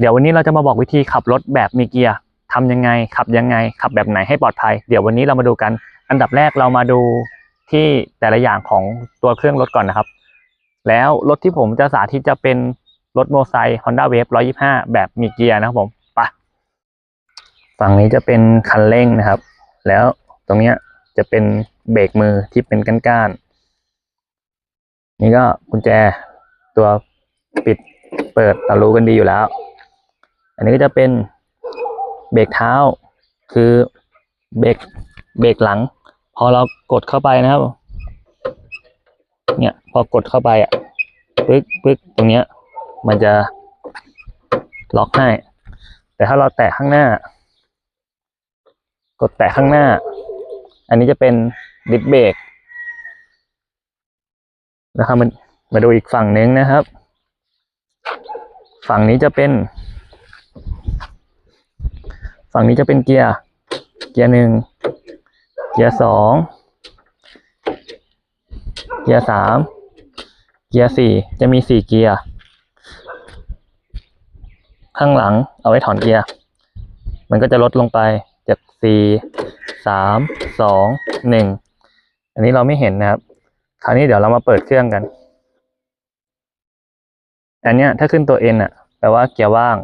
เดี๋ยววันนี้เราจะมาบอกวิธีขับรถแบบมีเกียร์ทำยังไง ขับยังไง ขับแบบไหนให้ปลอดภัย เดี๋ยววันนี้เรามาดูกัน อันดับแรกเรามาดูที่แต่ละอย่างของตัวเครื่องรถก่อนนะครับ แล้วรถที่ผมจะสาธิตจะเป็นรถโมไซค์ Honda Wave 125 แบบมีเกียร์นะครับผมไปะฝั่งนี้จะเป็นคันเร่งนะครับ แล้วตรงเนี้ยจะเป็นเบรกมือที่เป็นก้านๆนี่ก็กุญแจตัวปิดเปิดเรารู้กันดีอยู่แล้ว อันนี้ก็จะเป็นเบรกเท้า คือเบรกเบรกหลัง พอเรากดเข้าไปนะครับ เนี่ยพอกดเข้าไปอะปึ๊กปึ๊กตรงเนี้ย มันจะล็อกให้ แต่ถ้าเราแตะข้างหน้า กดแตะข้างหน้า อันนี้จะเป็นดิสเบรกนะครับมันมาดูอีกฝั่งนึงนะครับ ฝั่งนี้จะเป็น ฝั่งนี้จะเป็นเกียร์ เกียร์หนึ่ง เกียร์สอง เกียร์สาม เกียร์สี่ จะมีสี่เกียร์ ข้างหลังเอาไว้ถอนเกียร์ มันก็จะลดลงไปจากสี่สามสองหนึ่งอันนี้เราไม่เห็นนะครับ คราวนี้เดี๋ยวเรามาเปิดเครื่องกัน อันเนี้ยถ้าขึ้นตัวเอ็นอะแปลว่าเกียร์ว่าง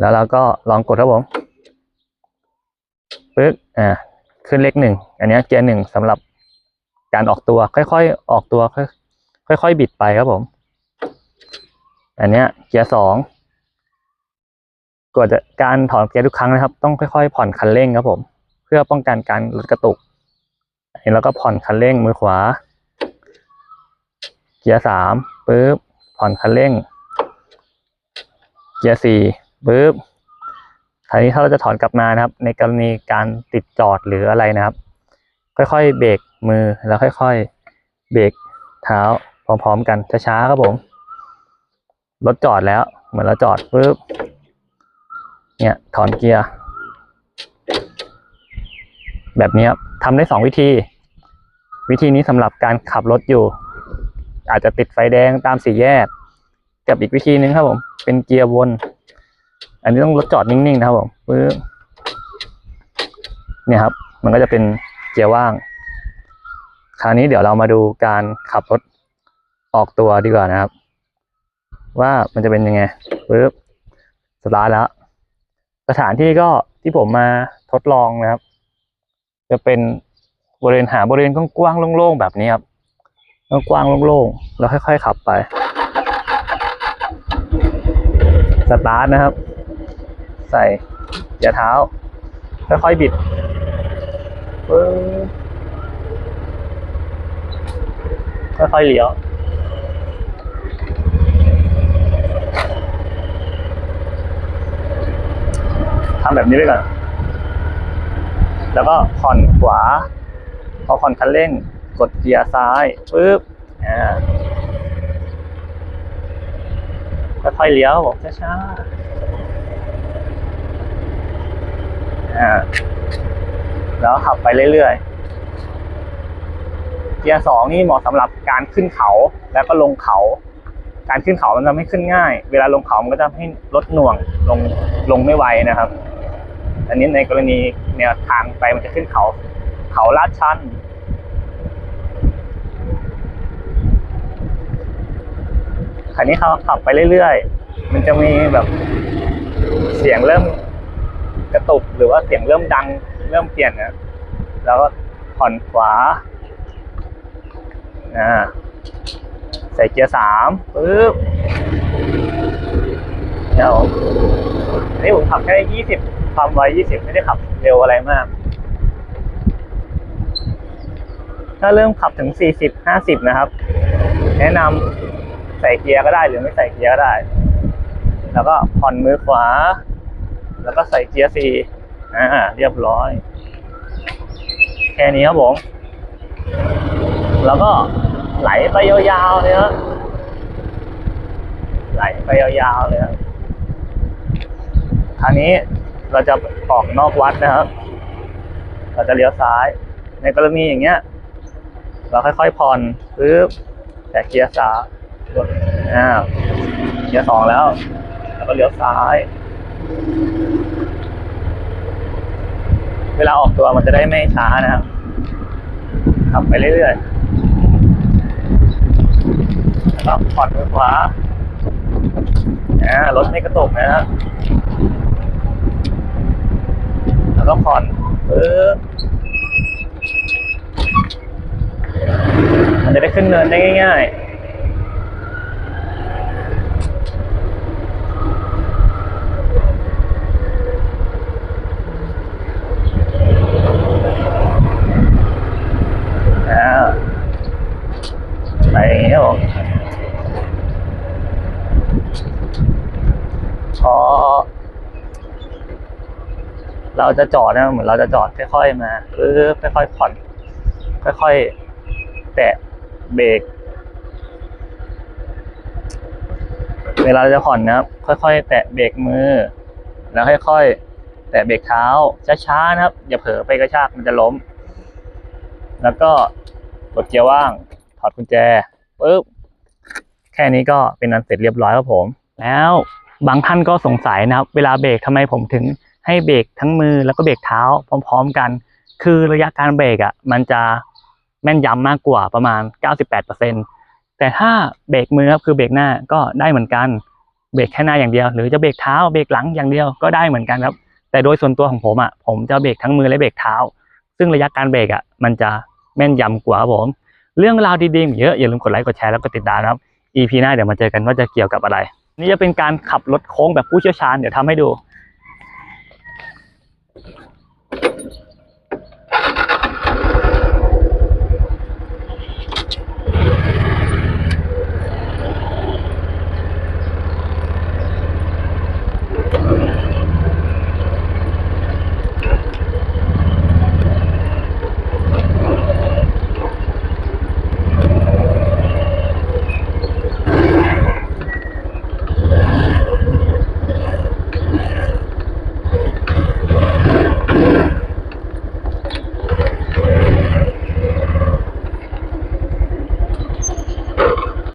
แล้วเราก็ลองกดครับผมปึ๊กอ่าขึ้นเลขหนึ่งอันเนี้ยเกียร์หนึ่งสำหรับการออกตัว ค่อยๆ ออกตัว ค่อยค่อยๆบิดไปครับผม อันเนี้ยเกียร์สองกดจะการถอนเกียร์ทุกครั้งนะครับ ต้องค่อยๆ ผ่อนคันเร่งครับผม เพื่อป้องกันการลดกระตุกอันนี้เราก็ผ่อนคันเร่งมือขวา เกียร์สามปึ๊บผ่อนคันเร่ง เกียร์สี่ ปึ๊บคราวนี้ถ้าเราจะถอนกลับมานะครับ ในกรณีการติดจอดหรืออะไรนะครับ ค่อยๆเบรกมือแล้วค่อยๆเบรกเท้าพร้อมๆกันช้าๆครับผมรถจอดแล้ว เหมือนเราจอดปึ๊บเนี่ยถอนเกียร์ แบบนี้ครับทำได้สองวิธี วิธีนี้สำหรับการขับรถอยู่ อาจจะติดไฟแดงตามสี่แยก กับอีกวิธีหนึ่งครับผม เป็นเกียร์วน อันนี้ต้องรถจอดนิ่งๆนะครับผมปึ๊บเนี่ยครับ มันก็จะเป็นเกียร์ว่าง คราวนี้เดี๋ยวเรามาดูการขับรถออกตัวดีกว่านะครับ ว่ามันจะเป็นยังไงปึ๊บสตาร์ทแล้ว สถานที่ก็ที่ผมมาทดลองนะครับ จะเป็นบริเวณหาบริเวณกว้างๆโล่งๆแบบนี้ครับกว้างๆโล่งๆแล้วค่อยๆขับไป สตาร์ทนะครับ ใส่เกียร์เท้า ค่อยๆบิดปึ๊บค่อยๆเลี้ยวทำแบบนี้ไปก่อน แล้วก็ผ่อนขวา พอผ่อนคันเร่ง กดเกียร์ซ้ายปึ๊บอ่าค่อยๆเลี้ยวบอกช้าๆ อ่าแล้วขับไปเรื่อยๆ เกียร์สองนี่เหมาะสำหรับการขึ้นเขาแล้วก็ลงเขา การขึ้นเขามันจะไม่ขึ้นง่าย เวลาลงเขา มันก็จะให้ลดหน่วงลงลงไม่ไวนะครับ อันนี้ในกรณีแนวทางไปมันจะขึ้นเขา เขาลาดชันคันนี้เขาขับไปเรื่อยๆ มันจะมีแบบเสียงเริ่ม กระตุกหรือว่าเสียงเริ่มดังเริ่มเปลี่ยนนะแล้วก็ผ่อนขวาอ่าใส่เกียร์สามปึ๊บเดี๋ยวนนี้ผมขับแค่ยี่สิบความไวยี่สิบไม่ได้ขับเร็วอะไรมาก ถ้าเริ่มขับถึงสี่สิบห้าสิบนะครับ แนะนำใส่เกียร์ก็ได้หรือไม่ใส่เกียร์ก็ได้ แล้วก็ผ่อนมือขวา แล้วก็ใส่เกียร์สี่อ่าเรียบร้อย แค่นี้ครับผม แล้วก็ไหลไปยาวๆเลยครับไหลไปยาวๆเลยครับคราวนี้เราจะออกนอกวัดนะครับ เราจะเลี้ยวซ้าย ในกรณีอย่างเงี้ย เราค่อยๆผ่อนปึ๊บแต่เกียร์สามอ่าเกียร์สองแล้ว แล้วก็เลี้ยวซ้าย เวลาออกตัวมันจะได้ไม่ช้านะครับ ขับไปเรื่อยๆแล้วก็ผ่อนมือขวาอ่ารถไม่กระตุกนะครับแล้วก็ผ่อนปึ๊บมันจะได้ขึ้นเนินได้ง่าย ๆอ่าไปแล้วพอ เราจะจอดนะเหมือนเราจะจอดค่อยๆมาเออค่อยๆผ่อน ค่อยๆ แตะเบรกเวลาเราจะผ่อนนะครับ ค่อยๆ แตะเบรกมือ แล้วค่อยๆ แตะเบรกเท้าช้าๆนะครับ อย่าเผลอไปกระชากมันจะล้ม แล้วก็กดเกียร์ว่างถอดกุญแจปึ๊บแค่นี้ก็เป็นอันเสร็จเรียบร้อยครับผม แล้วบางท่านก็สงสัยนะครับ เวลาเบรกทำไมผมถึง ให้เบรกทั้งมือแล้วก็เบรกเท้าพร้อม ๆ กัน คือระยะการเบรกอะมันจะแม่นยำมากกว่าประมาณ 98%แต่ถ้าเบรกมือครับคือเบรกหน้าก็ได้เหมือนกันเบรกแค่หน้าอย่างเดียว หรือจะเบรกเท้าเบรกหลังอย่างเดียวก็ได้เหมือนกันครับ แต่โดยส่วนตัวของผมอะผมจะเบรกทั้งมือและเบรกเท้า ซึ่งระยะการเบรกอะมันจะแม่นยำกว่าผม เรื่องราวดีๆเยอะอย่าลืมกดไลค์กดแชร์แล้วก็ติดตามนะครับ EP หน้าเดี๋ยวมาเจอกันว่าจะเกี่ยวกับอะไร นี่จะเป็นการขับรถโค้งแบบผู้เชี่ยวชาญเดี๋ยวทำให้ดู